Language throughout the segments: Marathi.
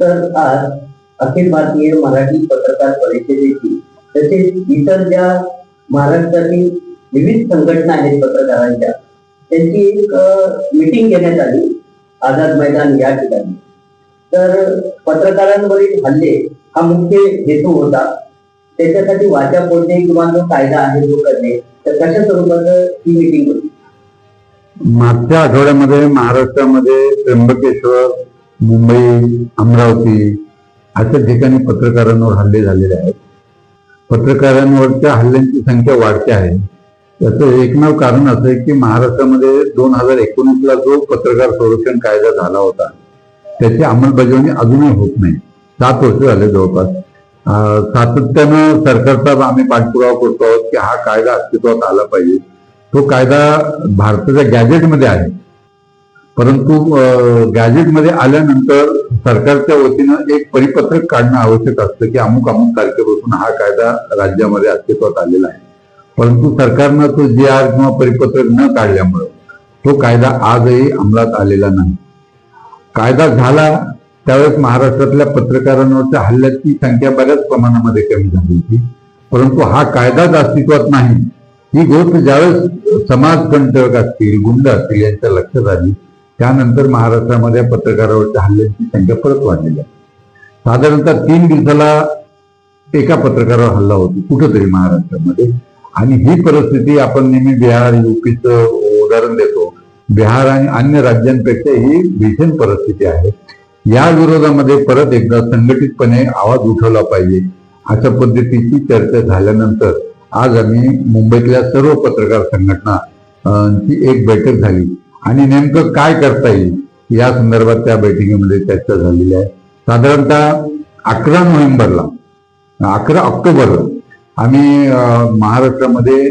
तर आज अखिल भारतीय मराठी पत्रकार परिषदेची तसेच इतर ज्या महाराष्ट्रातील विविध संघटना आहेत पत्रकारांच्या त्यांची एक मीटिंग घेण्यात आली आझाद मैदान या ठिकाणी. तर पत्रकारांवरील हल्ले हा मुख्य हेतू होता. त्याच्यासाठी वाचा फोडणे किंवा जो कायदा आहे तो करणे तर कशा स्वरूपाचं ही मीटिंग होती? मागच्या आठवड्यामध्ये महाराष्ट्रामध्ये त्र्यंबकेश्वर मुंबई अमरावती अशा ठिकाणी पत्रकारांवर हल्ले झालेले आहेत. पत्रकारांवरच्या हल्ल्यांची संख्या वाढते आहे. त्याचं एकमेव कारण असं आहे की महाराष्ट्रामध्ये दोन हजार एकोणीसला जो पत्रकार संरक्षण कायदा झाला होता त्याची अंमलबजावणी अजूनही होत नाही. सात वर्ष झाले जवळपास. अं, सातत्यानं सरकारचा आम्ही पाठपुरावा करतो आहोत की हा कायदा अस्तित्वात आला पाहिजे. तो कायदा भारताच्या गॅजेटमध्ये आहे. परंतु अं, गॅजेटमध्ये आल्यानंतर सरकारच्या वतीनं एक परिपत्रक काढणं आवश्यक असतं की अमुक अमुक तारखेपासून हा कायदा राज्यामध्ये अस्तित्वात आलेला आहे. परंतु सरकारनं तो जी आर किंवा परिपत्रक न काढल्यामुळं तो कायदा आजही अंमलात आलेला नाही. कायदा झाला त्यावेळेस महाराष्ट्रातल्या पत्रकारांवरच्या हल्ल्याची संख्या बऱ्याच प्रमाणामध्ये कमी झाली होती. परंतु हा कायदाच अस्तित्वात नाही. ही गोष्ट ज्यावेळेस समाजकंटक असतील गुंड असतील यांच्या लक्षात आली त्यानंतर महाराष्ट्रामध्ये पत्रकारावरच्या हल्ल्यांची संख्या परत वाढलेली आहे. साधारणतः तीन दिवसाला एका पत्रकारावर हल्ला होतो कुठंतरी महाराष्ट्रामध्ये. आणि ही परिस्थिती आपण नेहमी बिहार युपीचं उदाहरण देतो. बिहार आणि अन्य राज्यांपेक्षा ही भीषण परिस्थिती आहे. या विरोधामध्ये परत एकदा संघटितपणे आवाज उठवला पाहिजे अशा पद्धतीची चर्चा झाल्यानंतर आज आम्ही मुंबईतल्या सर्व पत्रकार संघटना ची एक बैठक झाली. आणि नेमकं काय करता येईल? या संदर्भात त्या बैठकीमध्ये चर्चा झालेली आहे. साधारणतः अकरा नोव्हेंबरला अकरा ऑक्टोबरला आम्ही महाराष्ट्रामध्ये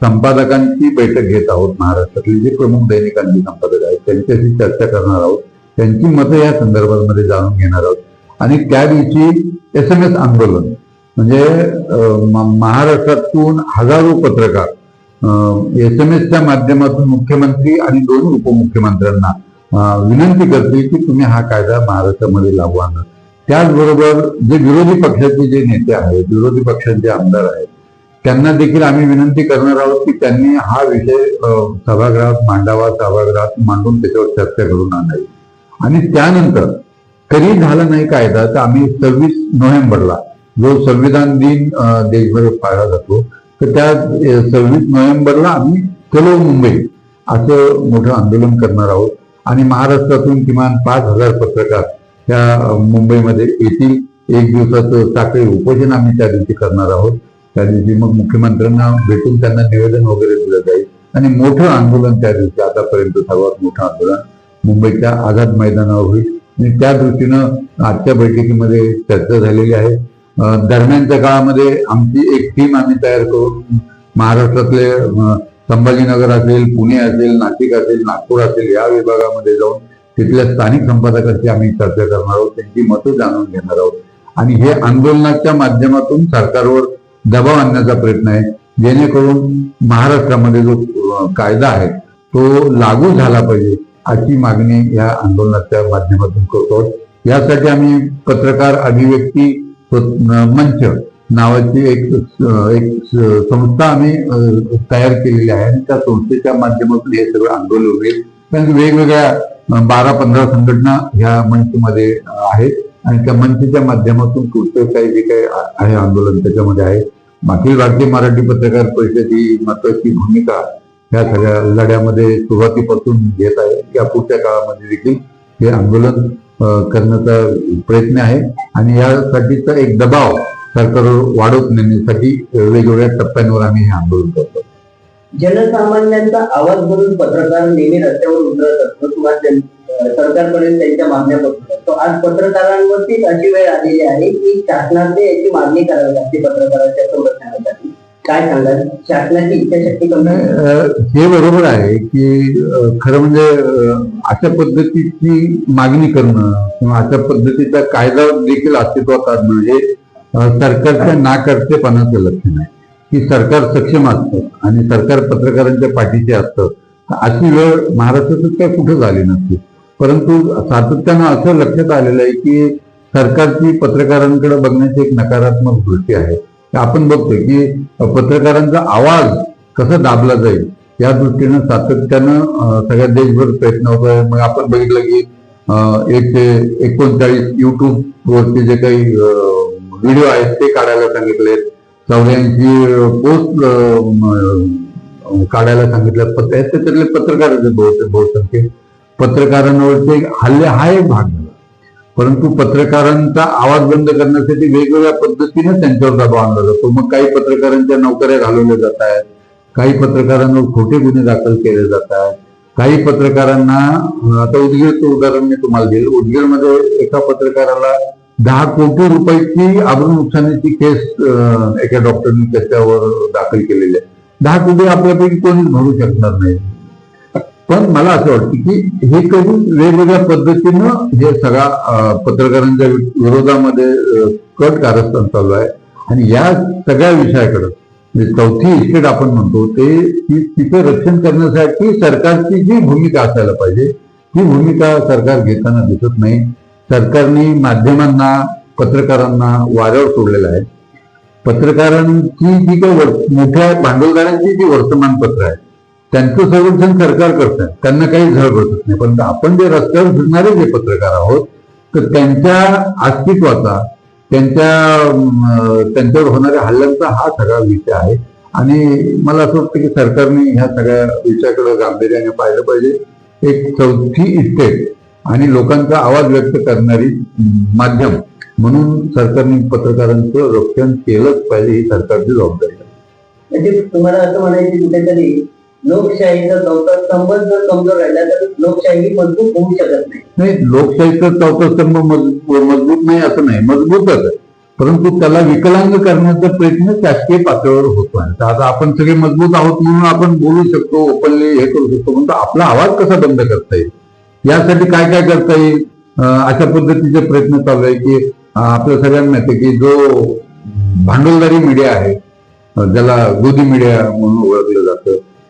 संपादकांची बैठक घेत आहोत. महाराष्ट्रातले जे प्रमुख दैनिकांचे संपादक आहेत त्यांच्याशी चर्चा करणार आहोत. त्यांची मतं या संदर्भामध्ये जाणून घेणार आहोत. आणि त्या दिवशी एस एम एस आंदोलन म्हणजे महाराष्ट्रातून हजारो पत्रकार एस एम एसच्या माध्यमातून मुख्यमंत्री आणि दोन उपमुख्यमंत्र्यांना विनंती करते की तुम्ही हा कायदा महाराष्ट्रामध्ये लागू आणा. त्याचबरोबर जे विरोधी पक्षाचे जे नेते आहेत विरोधी पक्षांचे आमदार आहेत त्यांना देखील आम्ही विनंती करणार आहोत की त्यांनी हा विषय सभागृहात मांडावा सभागृहात मांडून त्याच्यावर चर्चा करून आणावी. आणि त्यानंतर कधी झाला नाही कायदा तर आम्ही सव्वीस नोव्हेंबरला जो संविधान दिन देशभर पाळला जातो तर त्या सव्वीस नोव्हेंबरला आम्ही चलो मुंबई असं मोठं आंदोलन करणार आहोत. आणि महाराष्ट्रातून किमान पाच हजार पत्रकार त्या मुंबईमध्ये येथील एक दिवसाचं साखळी उपोषण आम्ही त्या दिवशी करणार आहोत. त्या दिवशी मग मुख्यमंत्र्यांना भेटून त्यांना निवेदन वगैरे दिलं जाईल. आणि मोठं आंदोलन त्या दिवशी आतापर्यंत सर्वात मोठं आंदोलन मुंबईच्या आझाद मैदानावर होईल. आणि त्या दृष्टीनं आजच्या बैठकीमध्ये चर्चा झालेली आहे. दरम्यानच्या काळामध्ये आमची एक टीम आम्ही तयार करून महाराष्ट्रातले संभाजीनगर असेल पुणे असेल नाशिक असेल नागपूर असेल या विभागामध्ये जाऊन तिथल्या स्थानिक संपादकांशी आम्ही चर्चा करणार आहोत त्यांची मतं जाणून घेणार आहोत. आणि हे आंदोलनाच्या माध्यमातून सरकारवर दबाव आणण्याचा प्रयत्न आहे जेणेकरून महाराष्ट्रामध्ये जो कायदा आहे तो लागू झाला पाहिजे अशी मागणी या आंदोलनाच्या माध्यमातून करतो यासाठी आम्ही पत्रकार अभिव्यक्ती मंच नावाची एक एक संस्था आम्ही तयार केलेली आहे. आणि त्या संस्थेच्या माध्यमातून हे सगळं आंदोलन होईल. कारण वेगवेगळ्या बारा पंधरा संघटना ह्या मंचमध्ये आहेत. आणि त्या मंचच्या माध्यमातून पुढचं काही जे काही आहे आंदोलन त्याच्यामध्ये आहे. अखिल भारतीय मराठी पत्रकार परिषद ही महत्वाची भूमिका ह्या सगळ्या लढ्यामध्ये सुरुवातीपासून घेत आहे. या पुढच्या काळामध्ये देखील हे आंदोलन करण्याचा प्रयत्न आहे. आणि यासाठीचा एक दबाव सरकारवर वाढवत नेण्यासाठी वेगवेगळ्या टप्प्यांवर आम्ही हे आंदोलन करतो. जनसामान्यांचा आवाज म्हणून पत्रकार नेहमी रस्त्यावर उतरत असतो. किंवा अं, सरकारपर्यंत त्यांच्या मागण्या असतो. आज पत्रकारांवरतीच अशी वेळ आलेली आहे की शासनाने याची मागणी करावी लागते पत्रकारांच्या संरक्षणासाठी. काय सांगाल? शासनाची इच्छाशक्ती कमी हे बरोबर आहे की खरं म्हणजे अशा पद्धतीची मागणी करणं किंवा अशा पद्धतीचा कायदा देखील अस्तित्वात आणणं हे सरकारच्या नाकर्तेपणाचं लक्षण आहे. की सरकार सक्षम असतं आणि सरकार पत्रकारांच्या पाठीचे असतं. अशी वेळ महाराष्ट्रातच काय कुठं झाली नसते. परंतु सातत्यानं असं लक्षात आलेलं आहे की सरकारची पत्रकारांकडे बघण्याची एक नकारात्मक दृष्टी आहे. आपण बघतोय की पत्रकारांचा आवाज कसा दाबला जाईल या दृष्टीनं सातत्यानं सगळ्या देशभर प्रयत्न होत आहे मग आपण बघितलं की एकशे एकोणचाळीस युट्यूब वरती जे काही व्हिडिओ आहेत ते काढायला सांगितले चौऱ्याऐंशी पोस्ट काढायला सांगितलं पत्र त्याच्यातले पत्रकार बहुतेक बहुसंख्य. पत्रकारांवरचे हल्ले हा एक भाग झाला. परंतु पत्रकारांचा आवाज बंद करण्यासाठी वेगवेगळ्या पद्धतीने त्यांच्यावर दबाव आणला जातो. मग काही पत्रकारांच्या नोकऱ्या घालवल्या जात आहेत. काही पत्रकारांवर खोटे गुन्हे दाखल केले जात काही पत्रकारांना आता उदगीरचं उदाहरण मी तुम्हाला दिलं उदगीरमध्ये एका पत्रकाराला दहा कोटी रुपयाची आबरू नुकसानीची केस एका डॉक्टरने त्याच्यावर दाखल केलेली आहे. दहा कोटी आपल्यापैकी कोणीच भरू शकणार नाही. पण मला असं वाटतं की हे करून वेगवेगळ्या पद्धतीनं हे सगळा पत्रकारांच्या विरोधामध्ये कट कारस्थान चालू आहे. आणि या सगळ्या विषयाकडे म्हणजे चौथी इस्टेट आपण म्हणतो ते तिचं रक्षण करण्यासाठी सरकारची जी भूमिका असायला पाहिजे ती भूमिका सरकार घेताना दिसत नाही. सरकारने माध्यमांना पत्रकारांना वाऱ्यावर सोडलेलं आहे. पत्रकारांची जी काही वर- मोठ्या भांडवलदारांची जी वर्तमानपत्र आहे त्यांचं संरक्षण सरकार करत आहे. त्यांना काही झळ बसत नाही. पण आपण जे रस्त्यावर फिरणारे जे पत्रकार आहोत तर त्यांच्या अस्तित्वाचा त्यांच्या त्यांच्यावर होणाऱ्या हल्ल्यांचा हा सगळा विषय आहे. आणि मला असं वाटतं की सरकारने ह्या सगळ्या विषयाकडे गांभीर्याने पाहिलं पाहिजे. एक चौथी इस्टेट आणि लोकांचा आवाज व्यक्त करणारी माध्यम म्हणून सरकारने पत्रकारांचं रक्षण केलंच पाहिजे ही सरकारची जबाबदारी आहे. म्हणजे तुम्हाला असं म्हणायचं कुठेतरी लोकशाहीचा चौथा स्तंभ जर कमजोर राहिला तर लोकशाही मजबूत होऊ शकत नाही. नाही लोकशाहीचा चौथा स्तंभ मजबूत नाही असं नाही मजबूतच परंतु त्याला विकलांग करण्याचा प्रयत्न शासकीय पातळीवर होतो आहे. तर आता आपण सगळे मजबूत आहोत म्हणून आपण बोलू शकतो ओपनली हे करू शकतो म्हणतो आपला आवाज कसा बंद करता येईल? यासाठी काय काय करता येईल? अशा पद्धतीचे प्रयत्न चालू आहे की आपल्या सगळ्यांना माहिती की जो भांडवलदारी मीडिया आहे ज्याला गोदी मीडिया म्हणून ओळखलं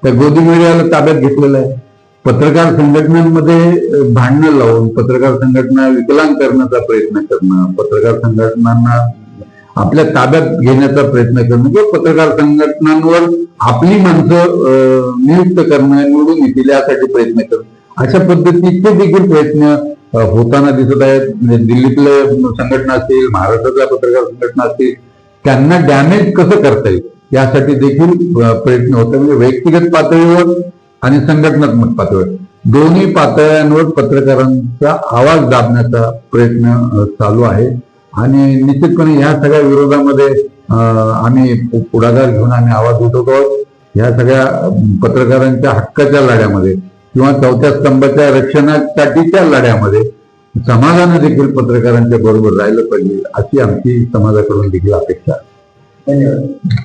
त्या गोदी मीडियाला ताब्यात घेतलेलं आहे. पत्रकार संघटनांमध्ये भांडणं लावून पत्रकार संघटना विकलांग करण्याचा प्रयत्न करणं पत्रकार संघटनांना आपल्या ताब्यात घेण्याचा प्रयत्न करणं किंवा पत्रकार संघटनांवर आपली माणसं नियुक्त करणं निवडून येतील यासाठी प्रयत्न करणं. अशा पद्धतीचे देखील प्रयत्न होताना दिसत आहेत. म्हणजे दिल्लीतले संघटना असतील महाराष्ट्रातल्या पत्रकार संघटना असतील त्यांना डॅमेज कसं करता येईल? यासाठी देखील प्रयत्न होते. म्हणजे व्यक्तिगत पातळीवर आणि संघटनात्मक पातळीवर. दोन्ही पातळ्यांवर पत्रकारांचा आवाज दाबण्याचा प्रयत्न चालू आहे. आणि निश्चितपणे ह्या सगळ्या विरोधामध्ये आम्ही पुढाकार घेऊन आम्ही आवाज उठवतो आहोत. ह्या सगळ्या पत्रकारांच्या हक्काच्या लढ्यामध्ये किंवा चौथ्या स्तंभाच्या रक्षणासाठीच्या लढ्यामध्ये समाजानं देखील पत्रकारांच्या बरोबर राहिलं पाहिजे अशी आमची समाजाकडून देखील अपेक्षा आहे. धन्यवाद.